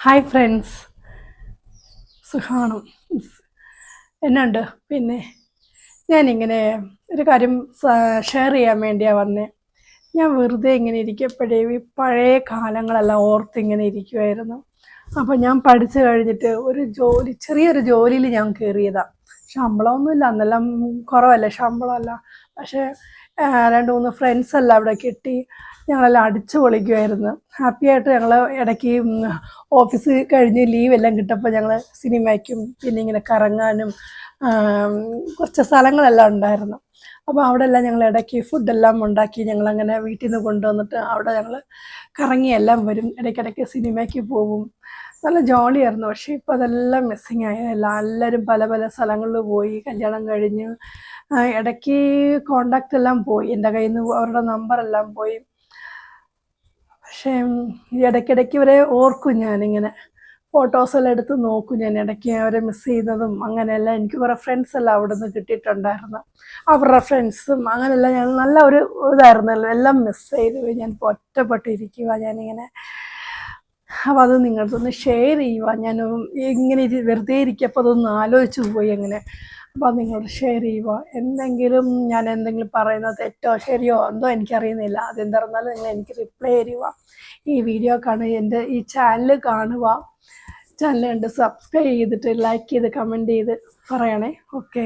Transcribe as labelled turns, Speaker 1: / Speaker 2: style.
Speaker 1: Hi friends സുഖാണോ? എന്നുണ്ട്? പിന്നെ ഞാനിങ്ങനെ ഒരു കാര്യം ഷെയർ ചെയ്യാൻ വേണ്ടിയാണ് വന്നേ. ഞാൻ വെറുതെ ഇങ്ങനെ ഇരിക്കപ്പോഴേ ഈ പഴയ കാലങ്ങളെല്ലാം ഓർത്ത് ഇങ്ങനെ ഇരിക്കുമായിരുന്നു അപ്പോൾ ഞാൻ പഠിച്ചു കഴിഞ്ഞിട്ട് ഒരു ജോലി ചെറിയൊരു ജോലിയിൽ ഞാൻ കയറിയതാണ് ശമ്പളമൊന്നുമില്ല. അന്നെല്ലാം കുറവല്ലേ ശമ്പളമല്ല. പക്ഷേ രണ്ട് മൂന്ന് ഫ്രണ്ട്സ് എല്ലാം അവിടെ കിട്ടി ഞങ്ങളെല്ലാം അടിച്ചു പൊളിക്കുമായിരുന്നു ഹാപ്പി ആയിട്ട് ഞങ്ങൾ ഇടയ്ക്ക് ഓഫീസ് കഴിഞ്ഞ് ലീവ് എല്ലാം കിട്ടപ്പോൾ ഞങ്ങൾ സിനിമയ്ക്കും പിന്നെ ഇങ്ങനെ കറങ്ങാനും കുറച്ച് സ്ഥലങ്ങളെല്ലാം ഉണ്ടായിരുന്നു. അപ്പോൾ അവിടെ എല്ലാം ഞങ്ങൾ ഇടയ്ക്ക് ഫുഡെല്ലാം ഉണ്ടാക്കി ഞങ്ങളങ്ങനെ വീട്ടിൽ നിന്ന് കൊണ്ടുവന്നിട്ട് അവിടെ ഞങ്ങൾ കറങ്ങിയെല്ലാം വരും. ഇടയ്ക്കിടയ്ക്ക് സിനിമയ്ക്ക് പോകും നല്ല ജോളിയായിരുന്നു. പക്ഷേ ഇപ്പോൾ അതെല്ലാം മിസ്സിങ് ആയി. എല്ലാവരും പല പല സ്ഥലങ്ങളിൽ പോയി. കല്യാണം കഴിഞ്ഞ് ഇടയ്ക്ക് കോണ്ടാക്റ്റ് എല്ലാം പോയി. എന്റെ കയ്യിൽ നിന്ന് അവരുടെ നമ്പറെല്ലാം പോയി. പക്ഷേ ഇടയ്ക്കിടയ്ക്ക് ഇവരെ ഓർക്കും ഞാനിങ്ങനെ. ഫോട്ടോസെല്ലാം എടുത്ത് നോക്കും ഞാൻ. ഇടയ്ക്ക് അവരെ മിസ് ചെയ്യുന്നതും അങ്ങനെയെല്ലാം എനിക്ക് കുറേ ഫ്രണ്ട്സ് എല്ലാം അവിടെ നിന്ന് കിട്ടിയിട്ടുണ്ടായിരുന്നു. അവരുടെ ഫ്രണ്ട്സും അങ്ങനെയെല്ലാം ഞാൻ നല്ല ഒരു ഇതായിരുന്നല്ലോ. എല്ലാം മിസ് ചെയ്തു ഞാൻ ഒറ്റപ്പെട്ടിരിക്കുക ഞാനിങ്ങനെ. അപ്പോൾ അത് നിങ്ങളടുത്തൊന്ന് ഷെയർ ചെയ്യുക ഞാൻ എങ്ങനെ വെറുതെ ഇരിക്കപ്പോൾ അതൊന്ന് ആലോചിച്ച് പോയി അങ്ങനെ. അപ്പോൾ നിങ്ങളോട് ഷെയർ ചെയ്യുക എന്തെങ്കിലും ഞാൻ എന്തെങ്കിലും പറയുന്നത് തെറ്റോ ശരിയോ എന്തോ എനിക്കറിയുന്നില്ല. അതെന്തറന്നാലും നിങ്ങൾ എനിക്ക് റിപ്ലൈ ചെയ്യുക ഈ വീഡിയോ കാണുക എന്റെ ഈ ചാനൽ കാണുക ചാനൽ കണ്ട് സബ്സ്ക്രൈബ് ചെയ്തിട്ട് ലൈക്ക് ചെയ്ത് കമന്റ് ചെയ്ത് പറയണേ. ഓക്കെ